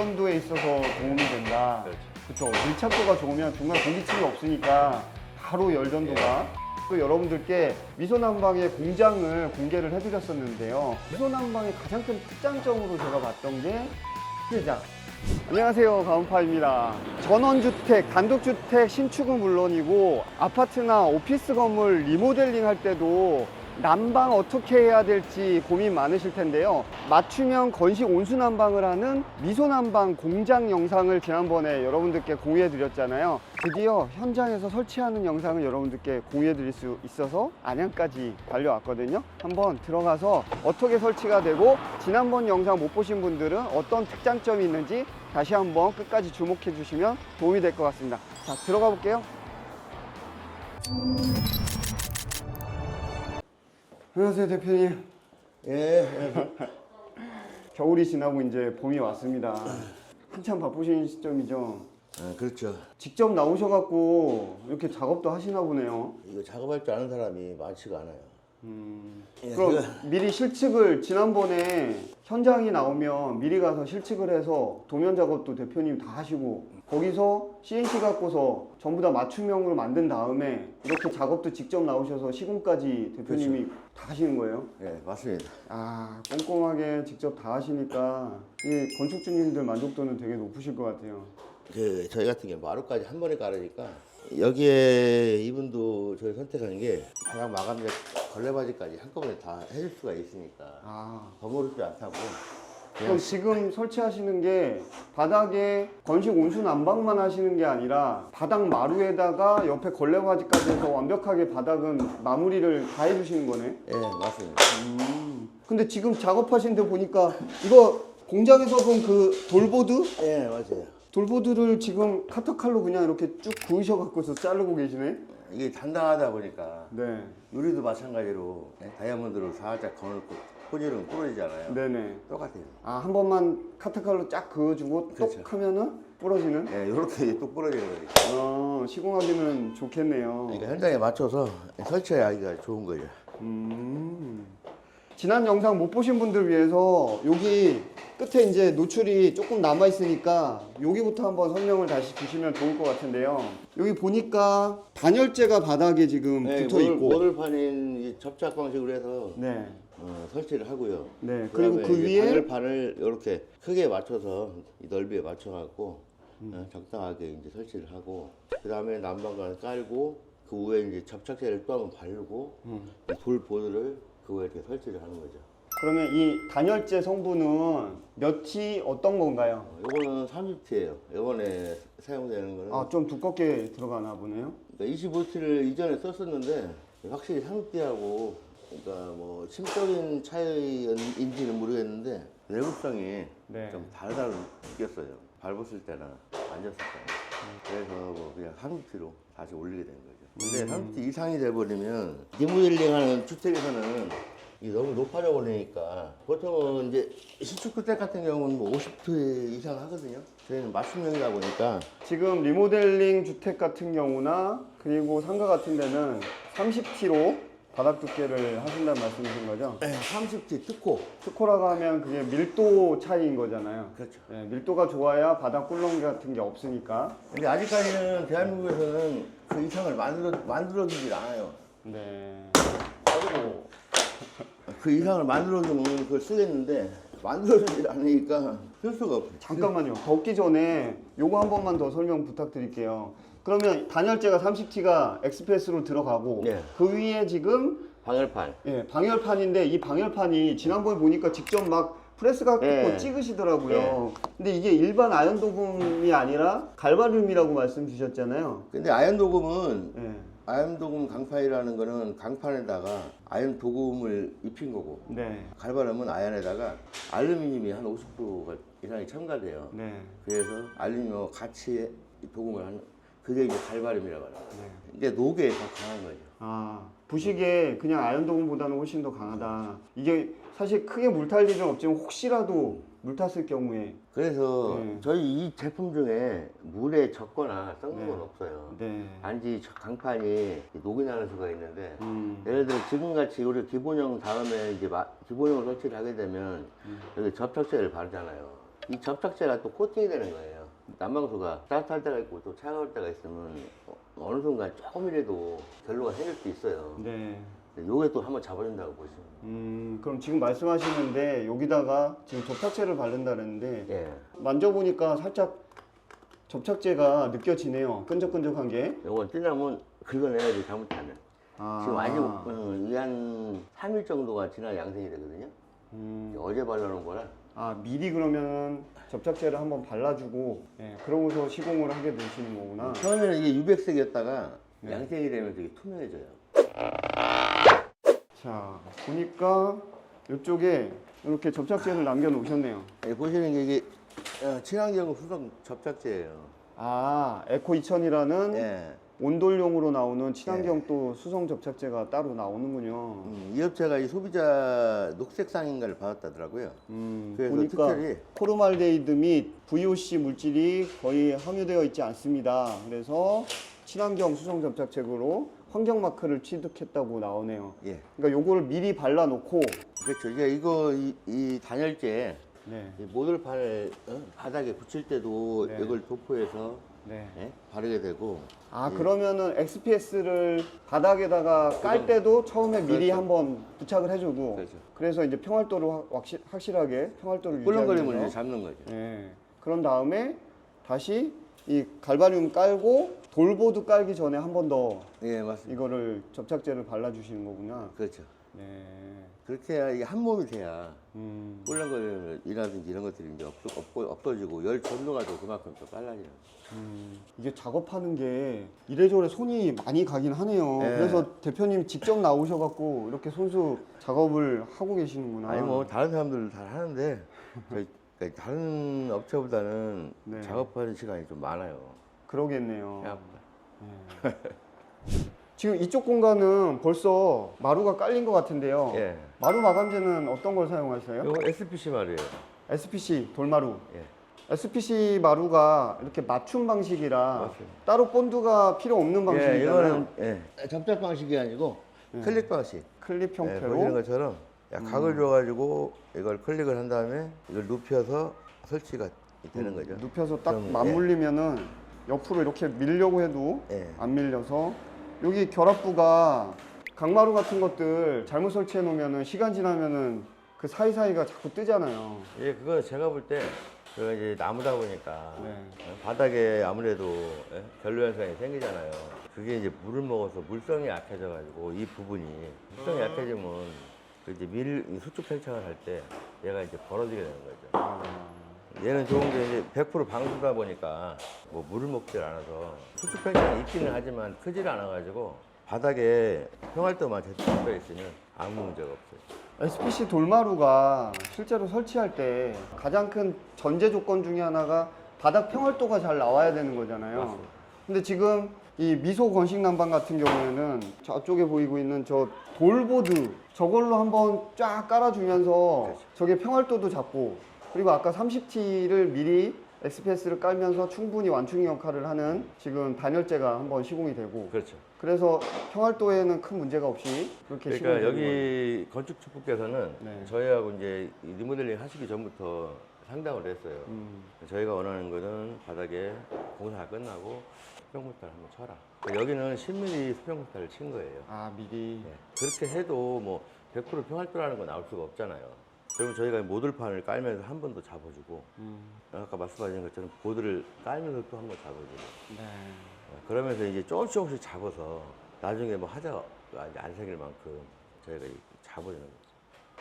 아 열전도에 있어서 도움이 된다. 그렇죠. 밀착도가 좋으면 중간 공기층이 없으니까 바로 열전도가 또 여러분들께 미소난방의 공장을 공개를 해드렸었는데요. 미소난방의 가장 큰 특장점으로 제가 봤던 게 피해자. 안녕하세요 가은파입니다. 전원주택, 단독주택 신축은 물론이고 아파트나 오피스 건물 리모델링 할 때도 난방 어떻게 해야 될지 고민 많으실 텐데요. 맞춤형 건식 온수 난방을 하는 미소 난방 공장 영상을 지난번에 여러분들께 공유해 드렸잖아요. 드디어 현장에서 설치하는 영상을 여러분들께 공유해 드릴 수 있어서 안양까지 달려왔거든요. 한번 들어가서 어떻게 설치가 되고 지난번 영상 못 보신 분들은 어떤 특장점이 있는지 다시 한번 끝까지 주목해 주시면 도움이 될 것 같습니다. 자, 들어가 볼게요. 안녕하세요, 대표님. 예, 겨울이 지나고 이제 봄이 왔습니다. 한참 바쁘신 시점이죠. 아, 그렇죠. 직접 나오셔갖고 이렇게 작업도 하시나 보네요. 이거 작업할 줄 아는 사람이 많지가 않아요. 예, 그럼 미리 실측을 지난번에 현장이 나오면 미리 가서 실측을 해서 도면 작업도 대표님 다 하시고 거기서 CNC 갖고서 전부 다 맞춤형으로 만든 다음에 이렇게 작업도 직접 나오셔서 시공까지 대표님이 다 하시는 거예요? 예, 맞습니다. 아 꼼꼼하게 직접 다 하시니까 이 건축주님들 만족도는 되게 높으실 것 같아요. 그 저희 같은 경우 마루까지 한 번에 깔으니까 여기에 이분도 저희 선택한 게 바닥 마감재 걸레바지까지 한꺼번에 다 해줄 수가 있으니까 아 버무리지 않다고 그럼 지금 설치하시는 게 바닥에 건식 온수 난방만 하시는 게 아니라 바닥 마루에다가 옆에 걸레바지까지 해서 완벽하게 바닥은 마무리를 다 해주시는 거네. 예, 맞습니다. 근데 지금 작업하신 데 보니까 이거 공장에서 본 그 돌보드? 예, 맞아요. 돌보드를 지금 카터칼로 그냥 이렇게 쭉 구우셔 갖고서 자르고 계시네. 이게 단단하다 보니까 네. 유리도 마찬가지로 예, 다이아몬드로 살짝 거놓고 포지는 부러지잖아요. 네네. 똑같아요. 아, 한 번만 카트칼로 쫙 그어주고 그렇죠. 똑 하면은 부러지는? 예, 이렇게 뚝 부러지는 거니까. 어, 시공하기는 좋겠네요. 그러니까 현장에 맞춰서 설치하기가 좋은 거죠. 음. 지난 영상 못 보신 분들 위해서 여기 끝에 이제 노출이 조금 남아 있으니까 여기부터 한번 설명을 다시 주시면 좋을 것 같은데요. 여기 보니까 단열재가 바닥에 지금 네, 붙어 있고. 모듈판인 이 접착 방식으로 해서 네. 어, 설치를 하고요. 네. 그리고 그다음에 그 이제 위에 단열판을 이렇게 크게 맞춰서 이 넓이에 맞춰갖고 음. 어, 적당하게 이제 설치를 하고 그 다음에 난방관을 깔고 그 위에 이제 접착제를 또 한번 바르고 음. 이돌 보드를 그 위에 이렇게 설치를 하는 거죠. 그러면 이 단열재 성분은 몇이 어떤 건가요? 어, 이거는 30T예요. 이번에 사용되는 거는 아, 좀 두껍게 들어가나 보네요. 그러니까 25T를 이전에 썼었는데 확실히 30T하고 그러니까 뭐 심적인 차이인지는 모르겠는데 내구성이 네. 좀 다르다고 느꼈어요. 밟았을 때나 만졌을 때나. 그래서 뭐 그냥 30T로 다시 올리게 된 거죠. 근데 30T 이상이 돼버리면 리모델링하는 주택에서는 이게 너무 높아져 버리니까 보통은 이제 신축주택 같은 경우는 뭐 50T 이상 하거든요. 저희는 맞춤형이다 보니까 지금 리모델링 주택 같은 경우나 그리고 상가 같은 데는 30T로 바닥 두께를 하신다는 말씀이신 거죠? 30T 특호 스코라고 하면 그게 밀도 차이인 거잖아요. 그렇죠. 예, 밀도가 좋아야 바닥 꿀렁 같은 게 없으니까. 근데 아직까지는 대한민국에서는 그 이상을 만들어 만들어주질 않아요. 네. 그리고 그 이상을 만들어주면 그걸 쓰겠는데 만들어주질 않으니까 쓸 수가 없어요. 잠깐만요. 덥기 전에 요거 한 번만 더 설명 부탁드릴게요. 그러면 단열재가 30T가 엑스프레스로 들어가고 네. 그 위에 지금 방열판. 예, 방열판인데 이 방열판이 지난번에 보니까 직접 막 프레스 갖고 네. 찍으시더라고요. 근데 이게 일반 아연 도금이 아니라 갈바륨이라고 말씀 주셨잖아요. 근데 아연 도금은 예. 아연 도금 강판이라는 거는 강판에다가 아연 도금을 입힌 거고 네. 갈바람은 아연에다가 알루미늄이 한 50% 이상이 첨가돼요. 네. 그래서 알루미늄과 같이 도금을 하는 그게 이제 갈바람이라고 하는 거예요. 네. 이게 녹에 더 강한 거죠. 아, 부식에 그냥 아연 도금보다는 훨씬 더 강하다. 이게 사실 크게 물탈 일은 없지만 혹시라도 물 탔을 경우에 그래서 네. 저희 이 제품 중에 물에 젖거나 썩는 네. 건 없어요. 네. 단지 저 강판이 녹이 나는 수가 있는데 음. 예를 들어 지금같이 우리 기본형 다음에 이제 마- 기본형을 설치를 하게 되면 음. 여기 접착제를 바르잖아요. 이 접착제가 또 코팅이 되는 거예요. 난방수가 따뜻할 때가 있고 또 차가울 때가 있으면 어- 어느 순간 조금이라도 결로가 생길 수 있어요. 네. 요게 또 한번 잡아준다고 보시면. 음, 그럼 지금 말씀하시는데 여기다가 지금 접착제를 바른다 그랬는데 예. 만져보니까 살짝 접착제가 느껴지네요. 끈적끈적한 게. 요건 찌나면 긁어내야지 잘못하면. 아. 지금 아직 어, 이게 한 3일 정도가 지나 양생이 되거든요. 음, 어제 발라놓은 거라. 아 미리 그러면 접착제를 한번 발라주고 예, 그러고서 시공을 하게 되시는 거구나. 처음에는 이게 유백색이었다가 네. 양생이 되면 되게 투명해져요. 자 보니까 이쪽에 이렇게 접착제를 남겨 놓으셨네요. 여기 보시는 게 이게 어, 친환경 수성 접착제예요. 아 에코 2000이라는 예. 온돌용으로 나오는 친환경 또 수성 접착제가 따로 나오는군요. 음, 이 업체가 이 소비자 녹색 상인가를 받았다더라고요. 음, 그래서 보니까 특별히- 포르말데이드 및 VOC 물질이 거의 함유되어 있지 않습니다. 그래서 친환경 수성 접착제로 환경 마크를 취득했다고 나오네요. 예. 그러니까 요거를 미리 발라놓고 그렇죠. 이제 이거 이, 이 단열재 네, 이 모듈판을 어? 바닥에 붙일 때도 네. 이걸 도포해서 네. 예? 바르게 되고 아 그러면은 XPS를 바닥에다가 깔 때도 처음에 미리 그렇죠. 한번 부착을 해주고 그렇죠. 그래서 이제 평활도를 확- 확실, 확실하게 평활도를 꿀렁거림을 이제 유지하면서 잡는 거죠. 예. 그런 다음에 다시 이 갈바륨 깔고 돌보드 깔기 전에 한 번 더 예, 맞습니다. 이거를 접착제를 발라주시는 거구나. 그렇죠. 네. 그렇게 해야 이게 한 몸이 돼야 음. 꿀렁거림이라든지 이런 것들이 이제 없어, 없고, 없어지고 열 전도가 또 그만큼 또 빨라지는. 음, 이게 작업하는 게 이래저래 손이 많이 가긴 하네요. 네. 그래서 대표님 직접 나오셔갖고 이렇게 손수 작업을 하고 계시는구나. 아니 뭐 다른 사람들도 잘 하는데 저희 그러니까 다른 업체보다는 네. 작업하는 시간이 좀 많아요. 그러겠네요. 생각보다. 지금 이쪽 공간은 벌써 마루가 깔린 것 같은데요. 예. 마루 마감재는 어떤 걸 사용하세요? 이거 SPC 말이에요. SPC 돌마루. 예. SPC 마루가 이렇게 맞춤 방식이라 맞습니다. 따로 본드가 필요 없는 예, 방식이잖아요. 이거는 예. 접착 방식이 아니고 클릭 방식. 클립 예, 보시는 형태로. 음. 것처럼 약 각을 줘가지고 이걸 클릭을 한 다음에 이걸 눕혀서 설치가 되는 거죠. 눕혀서 딱 그럼, 예. 맞물리면은 옆으로 이렇게 밀려고 해도 예. 안 밀려서 여기 결합부가 강마루 같은 것들 잘못 설치해 놓으면은 시간 지나면은 그 사이사이가 자꾸 뜨잖아요. 예, 그거 제가 볼때 그거 이제 나무다 보니까 네. 어, 바닥에 아무래도 예, 결로 현상이 생기잖아요. 그게 이제 물을 먹어서 물성이 약해져가지고 이 부분이 물성이 약해지면 그 이제 밀이 수축 팽창을 할 때 얘가 이제 벌어지게 되는 거죠. 아, 얘는 좋은 게 이제 100% 방수다 보니까 뭐 물을 먹질 않아서 수축 팽창이 있기는 하지만 크질 않아가지고 바닥에 평활도만 제대로 되어 있으면 아무 문제가 없어요. SPC 돌마루가 실제로 설치할 때 가장 큰 전제 조건 중에 하나가 바닥 평활도가 잘 나와야 되는 거잖아요. 맞습니다. 근데 지금 이 미소 건식 난방 같은 경우에는 저쪽에 보이고 있는 저 돌보드 저걸로 한번 쫙 깔아주면서 그렇죠. 저게 평활도도 잡고 그리고 아까 30T를 미리 엑스패스를 깔면서 충분히 완충 역할을 하는 지금 단열재가 한번 시공이 되고 그렇죠. 그래서 평활도에는 큰 문제가 없이 그렇게 그러니까. 여기 건축주부께서는 네. 저희하고 이제 이 리모델링 하시기 전부터 상담을 했어요. 음. 저희가 원하는 거는 바닥에 공사가 끝나고 수평부타를 한번 쳐라. 그러니까 여기는 10mm 수평부타를 친 거예요. 아 미리 네. 그렇게 해도 뭐 100% 평활도라는 건 나올 수가 없잖아요. 그러면 저희가 모듈판을 깔면서 한 번 더 잡아주고 음. 아까 말씀하신 것처럼 보드를 깔면서 또 한 번 잡아주고 네. 어, 그러면서 이제 조금씩 조금씩 잡아서 나중에 뭐 하자가 이제 안 생길 만큼 저희가 이 잡아주는 거죠.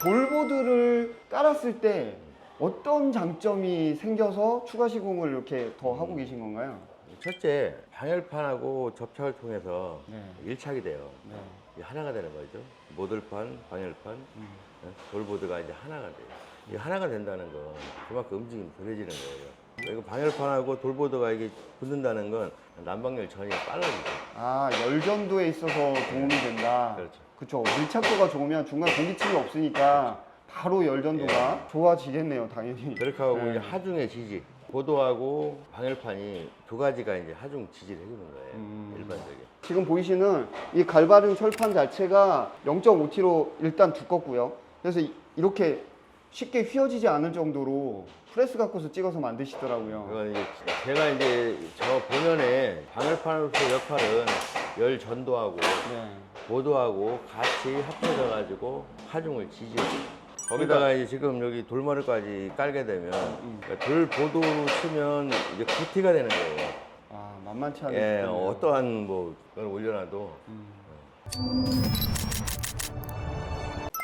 돌보드를 깔았을 때 어떤 장점이 생겨서 추가 시공을 이렇게 더 하고 계신 건가요? 첫째 방열판하고 접착을 통해서 네. 일착이 돼요. 네. 하나가 되는 거죠. 모듈판, 방열판, 음. 어, 돌보드가 이제 하나가 돼요. 이 하나가 된다는 건 그만큼 움직임이 덜해지는 거예요. 그리고 방열판하고 돌보드가 이게 붙는다는 건 난방열 전이 빨라지죠. 아 열전도에 있어서 도움이 된다. 그렇죠. 그렇죠. 밀착도가 좋으면 중간 공기층이 없으니까 바로 열전도가 좋아지겠네요, 당연히. 그렇게 하고 네. 이제 하중의 지지. 보도하고 방열판이 두 가지가 이제 하중 지지를 해주는 거예요. 음. 일반적인. 지금 보이시는 이 갈바륨 철판 자체가 0.5T로 일단 두껍고요. 그래서 이- 이렇게 쉽게 휘어지지 않을 정도로 프레스 갖고서 찍어서 만드시더라고요. 이제 제가 이제 저 본연의 방열판으로서 역할은 열 전도하고 네. 보도하고 같이 합쳐져 가지고 하중을 지지요. 거기다가 이제 지금 여기 돌머리까지 깔게 되면 그러니까 돌 보도로 치면 이제 구티가 되는 거예요. 아 만만치 않은. 예. 어떠한 뭐 그걸 올려놔도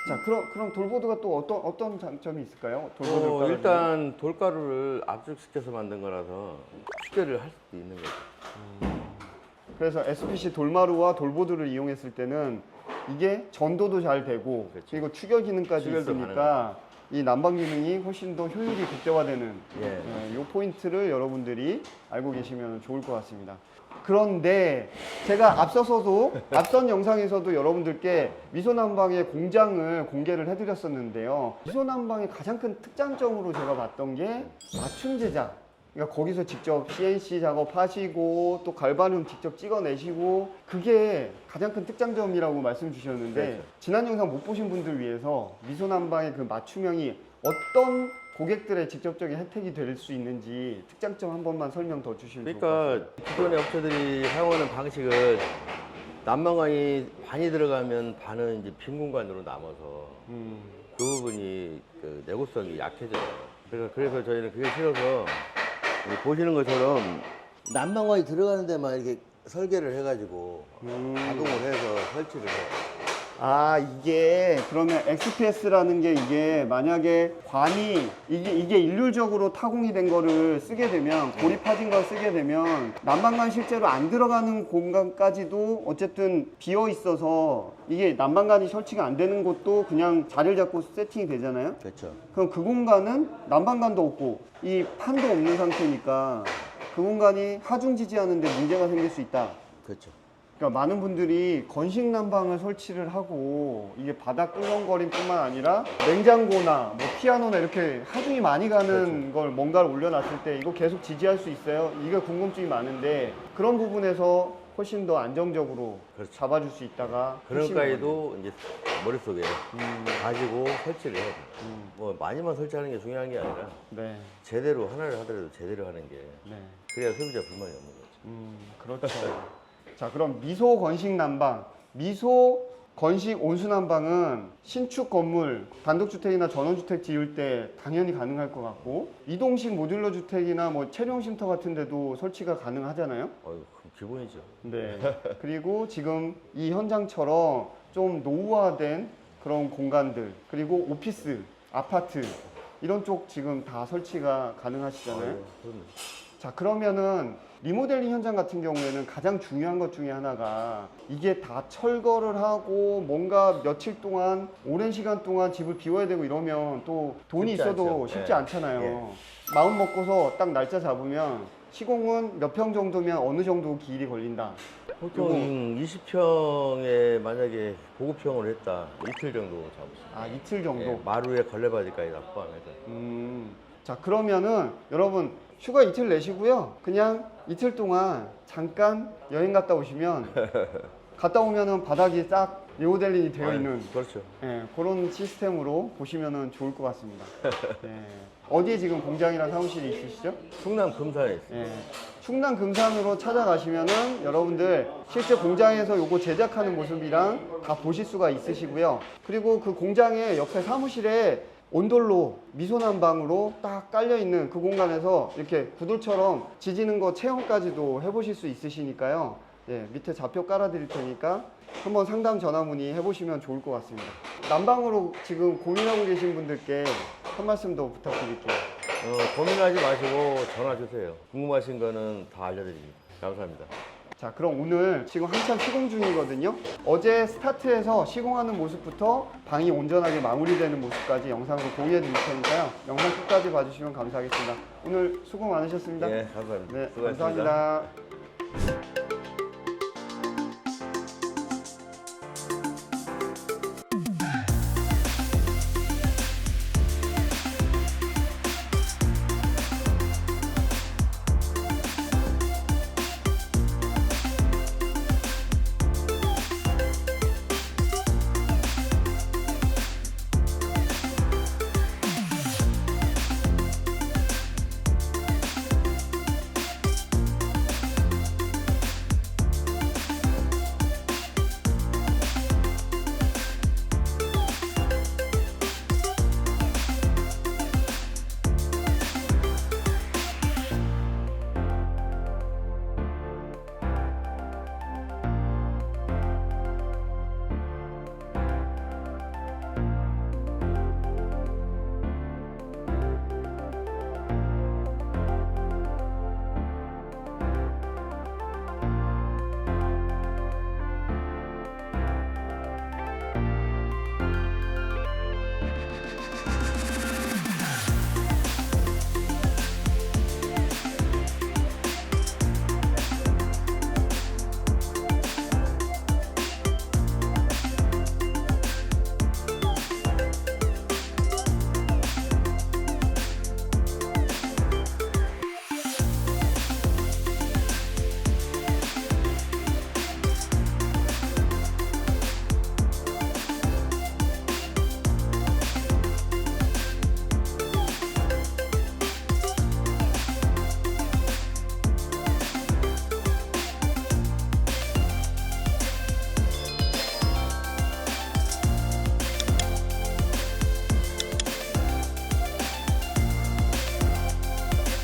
자 그럼 그럼 돌보드가 또 어떤 어떤 장점이 있을까요? 돌보드 어, 일단 돌가루를 압축시켜서 만든 거라서 축제를 할 수도 있는 거죠. 그래서 SPC 돌마루와 돌보드를 이용했을 때는 이게 전도도 잘 되고 그렇죠. 그리고 추결 기능까지 추결도 있으니까 이 난방 기능이 훨씬 더 효율이 극대화되는 예. 예, 요 포인트를 여러분들이 알고 계시면 좋을 것 같습니다. 그런데 제가 앞서서도 앞선 영상에서도 여러분들께 미소난방의 공장을 공개를 해드렸었는데요. 미소난방의 가장 큰 특장점으로 제가 봤던 게 맞춤 제작. 그러니까 거기서 직접 CNC 작업하시고 또 갈바륨 직접 찍어내시고 그게 가장 큰 특장점이라고 말씀 주셨는데 그렇죠. 지난 영상 못 보신 분들 위해서 미소난방의 그 맞춤형이 어떤 고객들의 직접적인 혜택이 될 수 있는지 특장점 한 번만 설명 더 주시면 좋을 것 같아요. 그러니까 기존의 업체들이 사용하는 방식은 난방관이 반이 들어가면 반은 이제 빈 공간으로 남아서 음, 그 부분이 그 내구성이 약해져요. 그래서 그래서 저희는 그게 싫어서 이 보시는 것처럼 난방관이 들어가는 데만 이렇게 설계를 해가지고 음. 가동을 해서 설치를 해요. 아 이게 그러면 XPS라는 게 이게 만약에 관이 이게 이게 일률적으로 타공이 된 거를 쓰게 되면 고리 파진 걸 쓰게 되면 난방관 실제로 안 들어가는 공간까지도 어쨌든 비어 있어서 이게 난방관이 설치가 안 되는 곳도 그냥 자리를 잡고 세팅이 되잖아요. 그렇죠. 그럼 그 공간은 난방관도 없고 이 판도 없는 상태니까 그 공간이 하중 지지하는데 문제가 생길 수 있다. 그렇죠. 그러니까 많은 분들이 건식 난방을 설치를 하고 이게 바닥 꿀렁거림뿐만 아니라 냉장고나 뭐 피아노나 이렇게 하중이 많이 가는 걸 뭔가를 올려놨을 때 이거 계속 지지할 수 있어요? 이게 궁금증이 많은데 그런 부분에서 훨씬 더 안정적으로 그렇죠. 잡아줄 수 있다가 까지도 이제 머릿속에 음, 가지고 설치를 해요. 음, 뭐 많이만 설치하는 게 중요한 게 아니라 네, 제대로 하나를 하더라도 제대로 하는 게 네. 그래야 소비자 불만이 없는 거죠. 음, 그렇죠. 자, 그럼 미소 건식 난방, 미소 건식 온수 난방은 신축 건물, 단독주택이나 전원주택 지을 때 당연히 가능할 것 같고 이동식 모듈러 주택이나 뭐 체령 쉼터 같은 데도 설치가 가능하잖아요. 어휴, 그럼 기본이죠. 네. 그리고 지금 이 현장처럼 좀 노후화된 그런 공간들, 그리고 오피스, 아파트 이런 쪽 지금 다 설치가 가능하시잖아요. 어휴, 그럼요. 자 그러면은 리모델링 현장 같은 경우에는 가장 중요한 것 중에 하나가 이게 다 철거를 하고 뭔가 며칠 동안 오랜 시간 동안 집을 비워야 되고 이러면 또 돈이 쉽지 있어도 않죠. 쉽지 예. 않잖아요. 마음 먹고서 딱 날짜 잡으면 시공은 몇 평 정도면 어느 정도 기일이 걸린다. 보통 20평에 만약에 고급형을 했다 이틀 정도 잡으시죠. 아 이틀 정도. 예, 마루에 걸레바지까지 다 포함해서. 음. 자 그러면은 여러분 휴가 이틀 내시고요. 그냥 이틀 동안 잠깐 여행 갔다 오시면 갔다 오면은 바닥이 싹 리모델링이 되어 있는 그렇죠. 예, 그런 시스템으로 보시면은 좋을 것 같습니다. 예. 어디에 지금 공장이랑 사무실이 있으시죠? 충남 금산에 있어요. 예. 충남 금산으로 찾아가시면은 여러분들 실제 공장에서 요거 제작하는 모습이랑 다 보실 수가 있으시고요. 그리고 그 공장의 옆에 사무실에 온돌로 미소난방으로 딱 깔려 있는 그 공간에서 이렇게 구들처럼 지지는 거 체험까지도 해보실 수 있으시니까요. 예, 밑에 좌표 깔아드릴 테니까 한번 상담 전화 문의 해보시면 좋을 것 같습니다. 난방으로 지금 고민하고 계신 분들께 한 말씀 더 부탁드릴게요. 어, 고민하지 마시고 전화 주세요. 궁금하신 거는 다 알려드립니다. 감사합니다. 자 그럼 오늘 지금 한참 시공 중이거든요. 어제 스타트해서 시공하는 모습부터 방이 온전하게 마무리되는 모습까지 영상으로 공유해 드릴 테니까요. 영상 끝까지 봐주시면 감사하겠습니다. 오늘 수고 많으셨습니다. 예, 감사합니다. 네 수고하셨습니다. 감사합니다